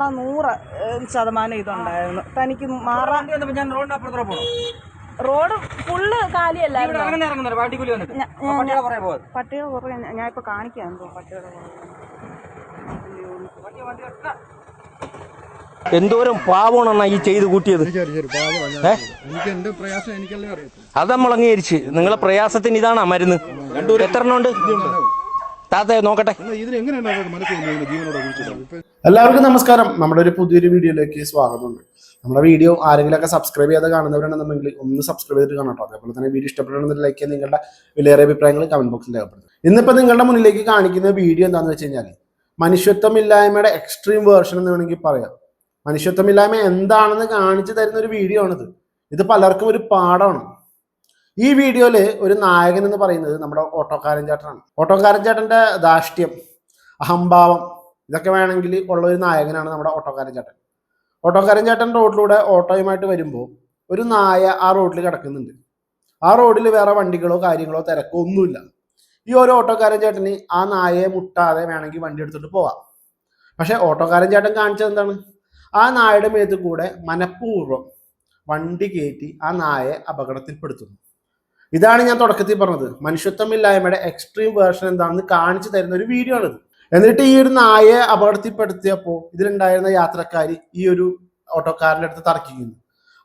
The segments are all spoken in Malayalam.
മാറാൻ നൂറ് ശതമാനം ഇതുണ്ടായിരുന്നു. തനിക്ക് മാറാൻ റോഡ് ഫുള്ള് കാലിയല്ലായിരുന്നു. പട്ടിയുടെ പുറകെ ഞാൻ- ഇപ്പൊ കാണിക്കാം. എന്തോ പട്ടിയുടെ വണ്ടി വണ്ടി എടുത്ത എന്തോരം പാവണെന്നാ ഈ ചെയ്ത് കൂട്ടിയത്? മുളങ്ങിയരിച്ച് അത് നമ്മൾ അംഗീകരിച്ച് നിങ്ങളെ പ്രയാസത്തിന് ഇതാണ് മരുന്ന്? എത്ര എണ്ണം ഉണ്ട് താത്തയെ നോക്കട്ടെ. എല്ലാവർക്കും നമസ്കാരം. നമ്മുടെ ഒരു പുതിയൊരു വീഡിയോയിലേക്ക് സ്വാഗതമുണ്ട്. നമ്മുടെ വീഡിയോ ആരെങ്കിലും ഒക്കെ സബ്സ്ക്രൈബ് ചെയ്യാതെ കാണുന്നവരാണെന്നുണ്ടെങ്കിൽ ഒന്ന് സബ്സ്ക്രൈബ് ചെയ്തിട്ട് കാണട്ടോ അതേപോലെ തന്നെ വീഡിയോ ഇഷ്ടപ്പെടണമെന്ന് ലൈക്ക് ചെയ്യാൻ നിങ്ങളുടെ വിലയേറെ അഭിപ്രായങ്ങൾ കമന്റ് ബോക്സിൽ രേഖപ്പെടുത്തും ഇന്നിപ്പോൾ നിങ്ങളുടെ മുന്നിലേക്ക് കാണിക്കുന്ന വീഡിയോ എന്താണെന്ന് വെച്ച് കഴിഞ്ഞാൽ മനുഷ്യത്വമില്ലായ്മയുടെ എക്സ്ട്രീം വേർഷൻ എന്ന് വേണമെങ്കിൽ പറയാം. മനുഷ്യത്വമില്ലായ്മ എന്താണെന്ന് കാണിച്ചു തരുന്ന ഒരു വീഡിയോ ആണിത്. ഇത് പലർക്കും ഒരു പാഠമാണ്. ഈ വീഡിയോയിൽ ഒരു നായകൻ എന്ന് പറയുന്നത് നമ്മുടെ ഓട്ടോക്കാരൻ ചേട്ടനാണ് ഓട്ടോക്കാരൻ ചേട്ടന്റെ ധാഷ്ട്യം അഹംഭാവം ഇതൊക്കെ വേണമെങ്കിൽ ഉള്ള ഒരു നായകനാണ് നമ്മുടെ ഓട്ടോക്കാരൻ ചേട്ടൻ ഓട്ടോക്കാരൻ ചേട്ടൻ റോഡിലൂടെ ഓട്ടോയുമായിട്ട് വരുമ്പോൾ ഒരു നായ ആ റോഡിൽ കിടക്കുന്നുണ്ട്. ആ റോഡിൽ വേറെ വണ്ടികളോ കാര്യങ്ങളോ തിരക്കോ ഒന്നുമില്ല. ഈ ഒരു ഓട്ടോക്കാരൻ ചേട്ടന് ആ നായയെ മുട്ടാതെ വേണമെങ്കിൽ വണ്ടി എടുത്തിട്ട് പോവാം. പക്ഷെ ഓട്ടോക്കാരൻ ചേട്ടൻ കാണിച്ചത് എന്താണ്? ആ നായയുടെ മേത്ത് കൂടെ മനഃപൂർവം വണ്ടി കയറ്റി ആ നായയെ അപകടത്തിൽപ്പെടുത്തുന്നു. ഇതാണ് ഞാൻ തുടക്കത്തിൽ പറഞ്ഞത്. മനുഷ്യത്വമില്ലായ്മയുടെ എക്സ്ട്രീം വേർഷൻ എന്താണെന്ന് കാണിച്ചു തരുന്ന ഒരു വീഡിയോ ആണിത്. എന്നിട്ട് ഈ ഒരു നായയെ അപകടത്തിൽപ്പെടുത്തിയപ്പോൾ ഇതിലുണ്ടായിരുന്ന യാത്രക്കാർ ഈ ഒരു ഓട്ടോക്കാരന്റെ അടുത്ത് തർക്കിക്കുന്നു.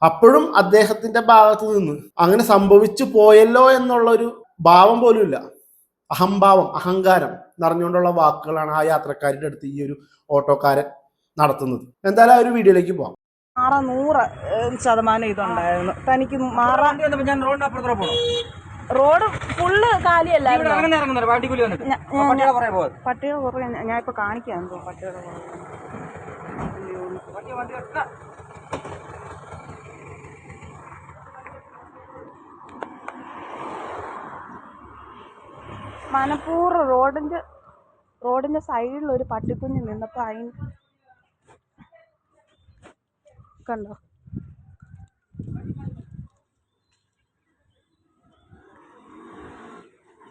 അപ്പോഴും അദ്ദേഹത്തിന്റെ ഭാഗത്ത് നിന്ന് അങ്ങനെ സംഭവിച്ചു പോയല്ലോ എന്നുള്ളൊരു ഭാവം പോലും ഇല്ല. അഹംഭാവം അഹങ്കാരം നിറഞ്ഞുകൊണ്ടുള്ള വാക്കുകളാണ് ആ യാത്രക്കാരുടെ അടുത്ത് ഈ ഒരു ഓട്ടോക്കാരൻ നടത്തുന്നത്. എന്തായാലും ആ ഒരു വീഡിയോയിലേക്ക് പോവാം. മാറാൻ നൂറ് ഏഹ്, ശതമാനം ഇതുണ്ടായിരുന്നു. തനിക്ക് മാറാൻ വണ്ടി വന്നപ്പോ ഞാൻ റോഡിന്റെ അപ്പുറത്തോടെ പോകണം റോഡ് ഫുള്ള് കാലിയല്ലായിരുന്നു? ആ പട്ടിയുടെ പുറകെ ഞാൻ- ഇപ്പൊ കാണിക്കാം എന്തോ പട്ടിയുടെ എടുത്ത റോഡിന്റെ റോഡിന്റെ സൈഡിൽ ഒരു പട്ടിക്കുഞ്ഞ് നിന്നപ്പോ അതിന് കണ്ടോ?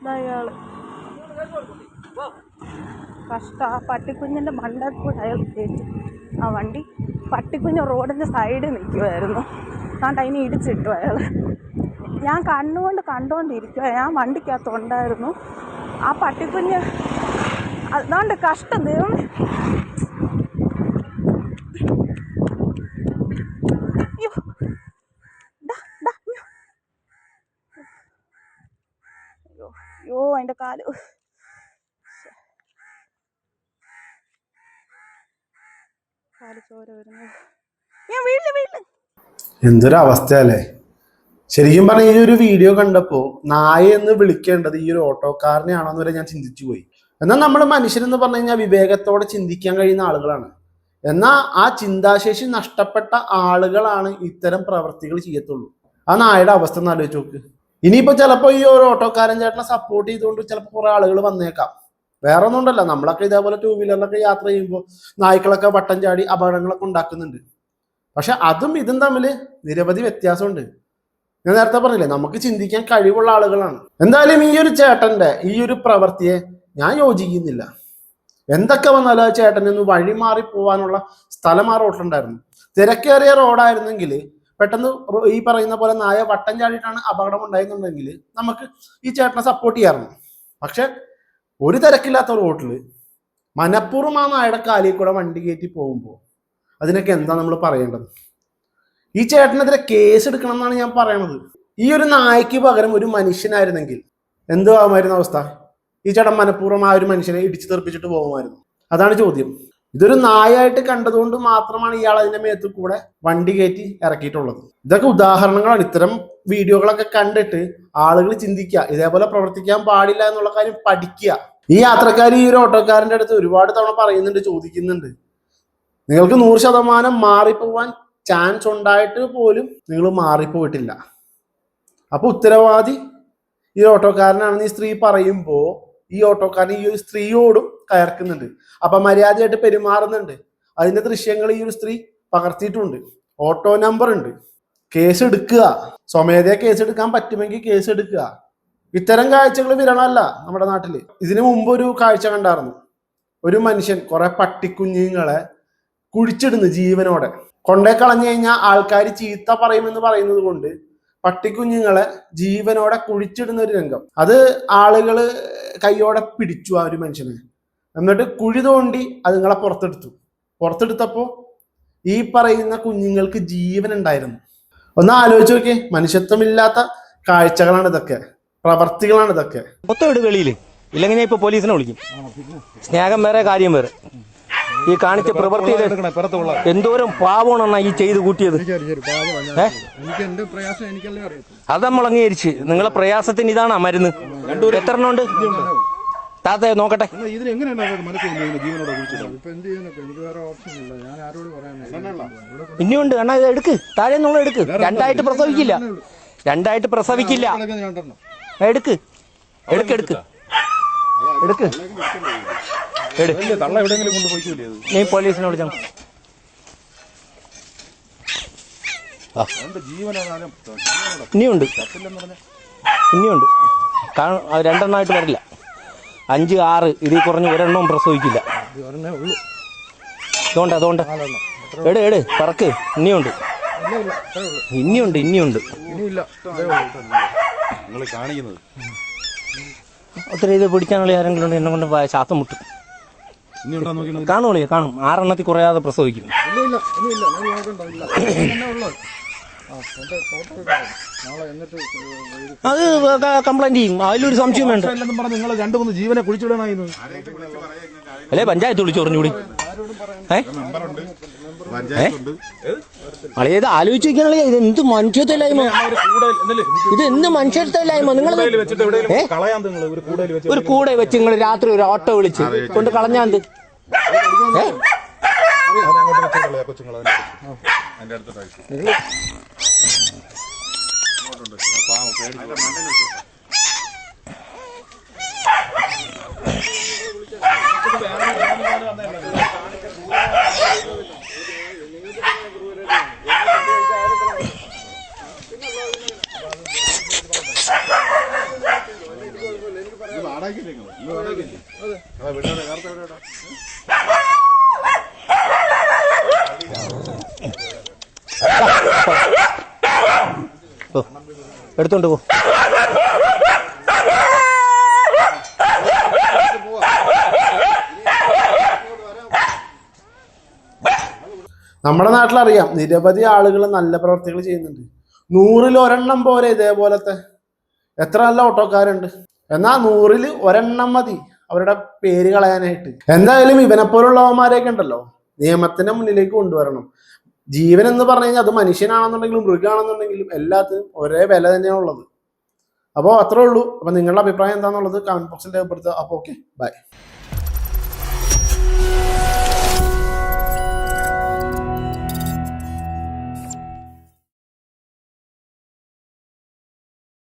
ദാ അയാൾ കഷ്ട. ആ പട്ടിക്കുഞ്ഞിന്റെ മണ്ടയിൽ കൂടെ അയാൾ കയറ്റി. ആ വണ്ടി പട്ടിക്കുഞ്ഞ് റോഡിന്റെ സൈഡിൽ നിൽക്കുമായിരുന്നു അതുകൊണ്ട് അതിനെ ഇടിച്ചിട്ടു അയാൾ ഞാൻ കണ്ണുകൊണ്ട് കണ്ടുകൊണ്ടിരിക്കുക ഞാൻ വണ്ടിക്കകത്തുണ്ടായിരുന്നു ആ പട്ടിക്കുഞ്ഞ് അതുകൊണ്ട് കഷ്ടം ദൈവം അയ്യോ. ഡാ, ഡാ, അയ്യോ. അയ്യോ അതിന്റെ കാൽ. കാൽ ചോര ഞാൻ വീട്ടിൽ വീട്ടിൽ എന്തൊരു അവസ്ഥയല്ലേ? ശരിക്കും പറഞ്ഞ ഈ ഒരു വീഡിയോ കണ്ടപ്പോ നായ എന്ന് വിളിക്കേണ്ടത് ഈ ഒരു ഓട്ടോക്കാരനെയാണോന്ന് വരെ ഞാൻ ചിന്തിച്ചു പോയി. എന്നാൽ നമ്മൾ മനുഷ്യരെന്ന് പറഞ്ഞു കഴിഞ്ഞാൽ വിവേകത്തോടെ ചിന്തിക്കാൻ കഴിയുന്ന ആളുകളാണ്. എന്നാൽ ആ ചിന്താശേഷി നഷ്ടപ്പെട്ട ആളുകളാണ് ഇത്തരം പ്രവർത്തികൾ ചെയ്യത്തുള്ളൂ. ആ നായയുടെ അവസ്ഥ ഒന്ന് ആലോചിച്ച് നോക്ക്. ഇനിയിപ്പോ ചിലപ്പോ ഈ ഒരു ഓട്ടോക്കാരൻ ചേട്ടനെ സപ്പോർട്ട് ചെയ്തുകൊണ്ട് ചിലപ്പോൾ കുറെ ആളുകൾ വന്നേക്കാം. വേറെ ഒന്നും ഉണ്ടല്ല നമ്മളൊക്കെ ഇതേപോലെ ടൂ വീലറിലൊക്കെ യാത്ര ചെയ്യുമ്പോൾ നായ്ക്കളൊക്കെ വട്ടം ചാടി അപകടങ്ങളൊക്കെ ഉണ്ടാക്കുന്നുണ്ട്. പക്ഷെ അതും ഇതും തമ്മിൽ നിരവധി വ്യത്യാസമുണ്ട്. ഞാൻ നേരത്തെ പറഞ്ഞില്ലേ നമുക്ക് ചിന്തിക്കാൻ കഴിവുള്ള ആളുകളാണ്. എന്തായാലും ഈ ഒരു ചേട്ടന്റെ ഈ ഒരു പ്രവൃത്തിയെ ഞാൻ യോജിക്കുന്നില്ല. എന്തൊക്കെ വന്നാലും ആ ചേട്ടനൊന്ന് വഴി മാറി പോവാനുള്ള സ്ഥലം ആ റോഡിലുണ്ടായിരുന്നു തിരക്കേറിയ റോഡായിരുന്നെങ്കിൽ പെട്ടെന്ന് ഈ പറയുന്ന പോലെ നായ വട്ടം ചാടിയിട്ടാണ് അപകടം ഉണ്ടായിരുന്നുണ്ടെങ്കിൽ നമുക്ക് ഈ ചേട്ടനെ സപ്പോർട്ട് ചെയ്യാറുണ്ട് പക്ഷെ ഒരു തിരക്കില്ലാത്ത റോട്ടിൽ മനഃപൂർവം ആ നായയുടെ കാലിൽ കൂടെ വണ്ടി കയറ്റി പോകുമ്പോൾ അതിനൊക്കെ എന്താ നമ്മൾ പറയേണ്ടത്? ഈ ചേട്ടനെതിരെ കേസ് എടുക്കണം എന്നാണ് ഞാൻ പറയണത്. ഈ ഒരു നായ്ക്ക് പകരം ഒരു മനുഷ്യനായിരുന്നെങ്കിൽ എന്തോ ആവുമായിരുന്ന അവസ്ഥ? ഈ ചേട്ടൻ മനഃപൂർവം ആ ഒരു മനുഷ്യനെ ഇടിച്ചു തെറിപ്പിച്ചിട്ട് പോകുമായിരുന്നു. അതാണ് ചോദ്യം. ഇതൊരു നായായിട്ട് കണ്ടതുകൊണ്ട് മാത്രമാണ് ഇയാൾ അതിന്റെ മേത്ത് കൂടെ വണ്ടി കയറ്റി ഇറക്കിയിട്ടുള്ളത്. ഇതൊക്കെ ഉദാഹരണങ്ങളാണ്. ഇത്തരം വീഡിയോകളൊക്കെ കണ്ടിട്ട് ആളുകൾ ചിന്തിക്കുക. ഇതേപോലെ പ്രവർത്തിക്കാൻ പാടില്ല എന്നുള്ള കാര്യം പഠിക്കുക. ഈ യാത്രക്കാർ ഈ ഒരു ഓട്ടോക്കാരന്റെ അടുത്ത് ഒരുപാട് തവണ പറയുന്നുണ്ട് ചോദിക്കുന്നുണ്ട്. നിങ്ങൾക്ക് നൂറ് ശതമാനം മാറിപ്പോവാൻ ചാൻസ് ഉണ്ടായിട്ട് പോലും നിങ്ങൾ മാറിപ്പോയിട്ടില്ല. അപ്പോൾ ഉത്തരവാദി ഈ ഓട്ടോക്കാരനാണെന്ന് ഈ സ്ത്രീ പറയുമ്പോൾ ഈ ഓട്ടോക്കാരൻ ഈ സ്ത്രീയോടും കയർക്കുന്നുണ്ട് അപ്പൊ മര്യാദയായിട്ട് പെരുമാറുന്നുണ്ട്. അതിന്റെ ദൃശ്യങ്ങൾ ഈ ഒരു സ്ത്രീ പകർത്തിയിട്ടുണ്ട്. ഓട്ടോ നമ്പർ ഉണ്ട്. കേസ് എടുക്കുക. സ്വമേധയാ കേസ് എടുക്കാൻ പറ്റുമെങ്കിൽ കേസ് എടുക്കുക. ഇത്തരം കാഴ്ചകൾ വിരളമല്ല നമ്മുടെ നാട്ടിൽ. ഇതിനു മുമ്പ് ഒരു കാഴ്ച കണ്ടായിരുന്നു. ഒരു മനുഷ്യൻ കുറെ പട്ടിക്കുഞ്ഞുങ്ങളെ കുഴിച്ചിടുന്നു ജീവനോടെ. കൊണ്ടേ കളഞ്ഞു കഴിഞ്ഞാൽ ആൾക്കാർ ചീത്ത പറയുമെന്ന് പറയുന്നത് കൊണ്ട് പട്ടിക്കുഞ്ഞുങ്ങളെ ജീവനോടെ കുഴിച്ചിടുന്ന ഒരു രംഗം. അത് ആളുകൾ കൈയോടെ പിടിച്ചു ആ ഒരു മനുഷ്യനെ. എന്നിട്ട് കുഴി തോണ്ടി അതുങ്ങളെ പുറത്തെടുത്തു. പുറത്തെടുത്തപ്പോ ഈ പറയുന്ന കുഞ്ഞുങ്ങൾക്ക് ജീവൻ ഉണ്ടായിരുന്നു. ഒന്ന് ആലോചിച്ച് നോക്കിയേ. മനുഷ്യത്വമില്ലാത്ത കാഴ്ചകളാണ് ഇതൊക്കെ. പ്രവർത്തികളാണ് ഇതൊക്കെ. മൊത്തം വെളിയിൽ ഇല്ലെങ്കിൽ ഞാൻ ഇപ്പൊ പോലീസിനെ വിളിക്കും. സ്നേഹം വേറെ കാര്യം വേറെ. ഈ കാണിച്ച പ്രവൃത്തിയിൽ എന്തോരം പാവണെന്നാ ഈ ചെയ്ത് കൂട്ടിയത്? അത് അംഗീകരിച്ച്. നിങ്ങളെ പ്രയാസത്തിന് ഇതാണാ മരുന്ന്. എത്ര എണ്ണം ഉണ്ട് താത്ത നോക്കട്ടെ. ഇതിന് എങ്ങനെയാണ് മനസ്സിലായി ജീവനോടെ കുറിച്ചിട്ട് ഇപ്പൊ എന്ത് ചെയ്യാനൊക്കെ എനിക്ക് വേറെ ഓപ്ഷൻ ഇല്ല. ഞാൻ ആരോട് പറയാൻ ഇനിയുണ്ട്. അണ്ണാ ഇത് എടുക്ക്. താഴെ നിങ്ങൾ എടുക്ക്. രണ്ടായിട്ട് പ്രസവിക്കില്ല. രണ്ടായിട്ട് പ്രസവിക്കില്ല. എടുക്ക്. എടുക്ക് എടുക്ക്. എടുക്ക്. നീ പോലീസിനെ വിളിച്ചാ. ഇനിയുണ്ട്. ഇനിയുണ്ട്. കാരണം അത് രണ്ടെണ്ണമായിട്ട് വരില്ല. അഞ്ച് ആറ്. ഇതിൽ കുറഞ്ഞ് ഒരെണ്ണവും പ്രസവിക്കില്ല. അതുകൊണ്ട് അതുകൊണ്ട് എട് എട്. പറക്ക്. ഇനിയുണ്ട്. ഇനിയുണ്ട് ഇനിയുണ്ട്. ഒത്തിരി ഇത് പിടിക്കാനുള്ള ആരെങ്കിലും ഉണ്ട് എന്നെ കൊണ്ട് ശാസം മുട്ടും. കാണുള്ളൂ കാണും. ആറെണ്ണത്തിൽ കുറയാതെ പ്രസവിക്കും. ഇത് അത് കംപ്ലൈന്റ് ചെയ്യും. അതിലൊരു സംശയം വേണ്ട. പറഞ്ഞ് നിങ്ങൾ രണ്ടു മൂന്ന് ജീവനെ കുഴിച്ചിടണായിരുന്നു അല്ലേ പഞ്ചായത്ത് വിളിച്ചു പറഞ്ഞുകൂടി? ഏ? ഏ? അളിയത് ആലോചിച്ച് വെക്കാനുള്ള ഇത് എന്ത് മനുഷ്യത്വമില്ലായ്മ? ഇത് എന്ത് മനുഷ്യത്വമില്ലായ്മ? നിങ്ങൾ ഒരു കൂടെ വെച്ച് നിങ്ങൾ രാത്രി ഒരു ഓട്ടോ വിളിച്ച് കൊണ്ട് കളഞ്ഞാന്ത് ഏ അങ്ങോട്ട് അതെ കൊച്ചുങ്ങൾ അതിന്റെ അടുത്ത് ഓ, എടുത്തോണ്ട് പോ. നമ്മുടെ നാട്ടിലറിയാം നിരവധി ആളുകൾ നല്ല പ്രവർത്തികൾ ചെയ്യുന്നുണ്ട്. നൂറിൽ ഒരെണ്ണം പോലെ ഇതേപോലത്തെ. എത്ര നല്ല ഓട്ടോക്കാരുണ്ട്. എന്നാ നൂറിൽ ഒരെണ്ണം മതി. അവരുടെ പേര് കളയാനായിട്ട്. എന്തായാലും ഇവനെപ്പോലുള്ളവന്മാരെയൊക്കെ ഉണ്ടല്ലോ. നിയമത്തിന്റെ മുന്നിലേക്ക് കൊണ്ടുവരണം. ജീവൻ എന്ന് പറഞ്ഞു കഴിഞ്ഞാൽ അത് മനുഷ്യനാണെന്നുണ്ടെങ്കിലും മൃഗമാണെന്നുണ്ടെങ്കിലും എല്ലാത്തിനും ഒരേ വില തന്നെയാണ് ഉള്ളത്. അപ്പോൾ അത്രേ ഉള്ളൂ. അപ്പൊ നിങ്ങളുടെ അഭിപ്രായം എന്താണെന്നുള്ളത് കമന്റ് ബോക്സിൽ രേഖപ്പെടുത്തുക. അപ്പോൾ ഓക്കെ ബൈ